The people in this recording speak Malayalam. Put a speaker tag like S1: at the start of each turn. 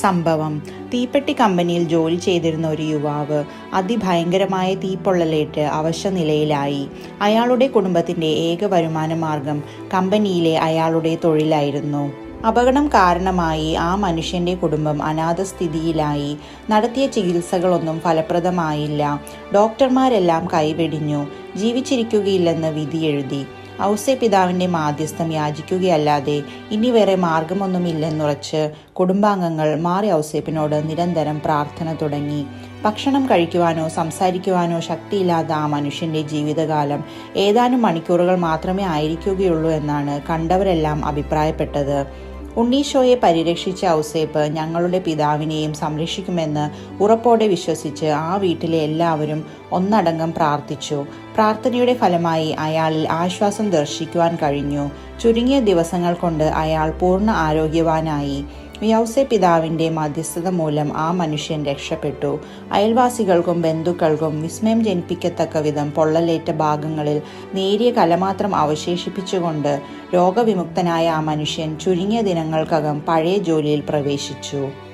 S1: സംഭവം. തീപ്പെട്ടി കമ്പനിയിൽ ജോലി ചെയ്തിരുന്ന ഒരു യുവാവ് അതിഭയങ്കരമായ തീപ്പൊള്ളലേറ്റ് അവശനിലയിലായി. അയാളുടെ കുടുംബത്തിന്റെ ഏക വരുമാന മാർഗം കമ്പനിയിലെ അയാളുടെ തൊഴിലായിരുന്നു. അപകടം കാരണമായി ആ മനുഷ്യന്റെ കുടുംബം അനാഥസ്ഥിതിയിലായി. നടത്തിയ ചികിത്സകളൊന്നും ഫലപ്രദമായില്ല. ഡോക്ടർമാരെല്ലാം കൈവെടിഞ്ഞു ജീവിച്ചിരിക്കുകയില്ലെന്ന് വിധിയെഴുതി ഔസേ പിതാവിന്റെ മാധ്യസ്ഥം യാചിക്കുകയല്ലാതെ ഇനി വേറെ മാർഗമൊന്നുമില്ലെന്നുറച്ച് കുടുംബാംഗങ്ങൾ മാറി ഔസേപ്പിനോട് നിരന്തരം പ്രാർത്ഥന തുടങ്ങി. ഭക്ഷണം കഴിക്കുവാനോ സംസാരിക്കുവാനോ ശക്തിയില്ലാത്ത ആ മനുഷ്യന്റെ ജീവിതകാലം ഏതാനും മണിക്കൂറുകൾ മാത്രമേ ആയിരിക്കുകയുള്ളൂ എന്നാണ് കണ്ടവരെല്ലാം അഭിപ്രായപ്പെട്ടത്. ഉണ്ണീശോയെ പരിരക്ഷിച്ച ഔസേപ്പ് ഞങ്ങളുടെ പിതാവിനെയും സംരക്ഷിക്കുമെന്ന് ഉറപ്പോടെ വിശ്വസിച്ച് ആ വീട്ടിലെ എല്ലാവരും ഒന്നടങ്കം പ്രാർത്ഥിച്ചു. പ്രാർത്ഥനയുടെ ഫലമായി അയാളിൽ ആശ്വാസം ദർശിക്കുവാൻ കഴിഞ്ഞു. ചുരുങ്ങിയ ദിവസങ്ങൾ കൊണ്ട് അയാൾ പൂർണ ആരോഗ്യവാനായി യൗസെ പിതാവിന്റെ മധ്യസ്ഥത മൂലം ആ മനുഷ്യൻ രക്ഷപ്പെട്ടു. അയൽവാസികൾക്കും ബന്ധുക്കൾക്കും വിസ്മയം ജനിപ്പിക്കത്തക്ക വിധം പൊള്ളലേറ്റ ഭാഗങ്ങളിൽ നേരിയ കലമാത്രം അവശേഷിപ്പിച്ചുകൊണ്ട് രോഗവിമുക്തനായ ആ മനുഷ്യൻ ചുരുങ്ങിയ ദിനങ്ങൾക്കകം പഴയ ജോലിയിൽ പ്രവേശിച്ചു.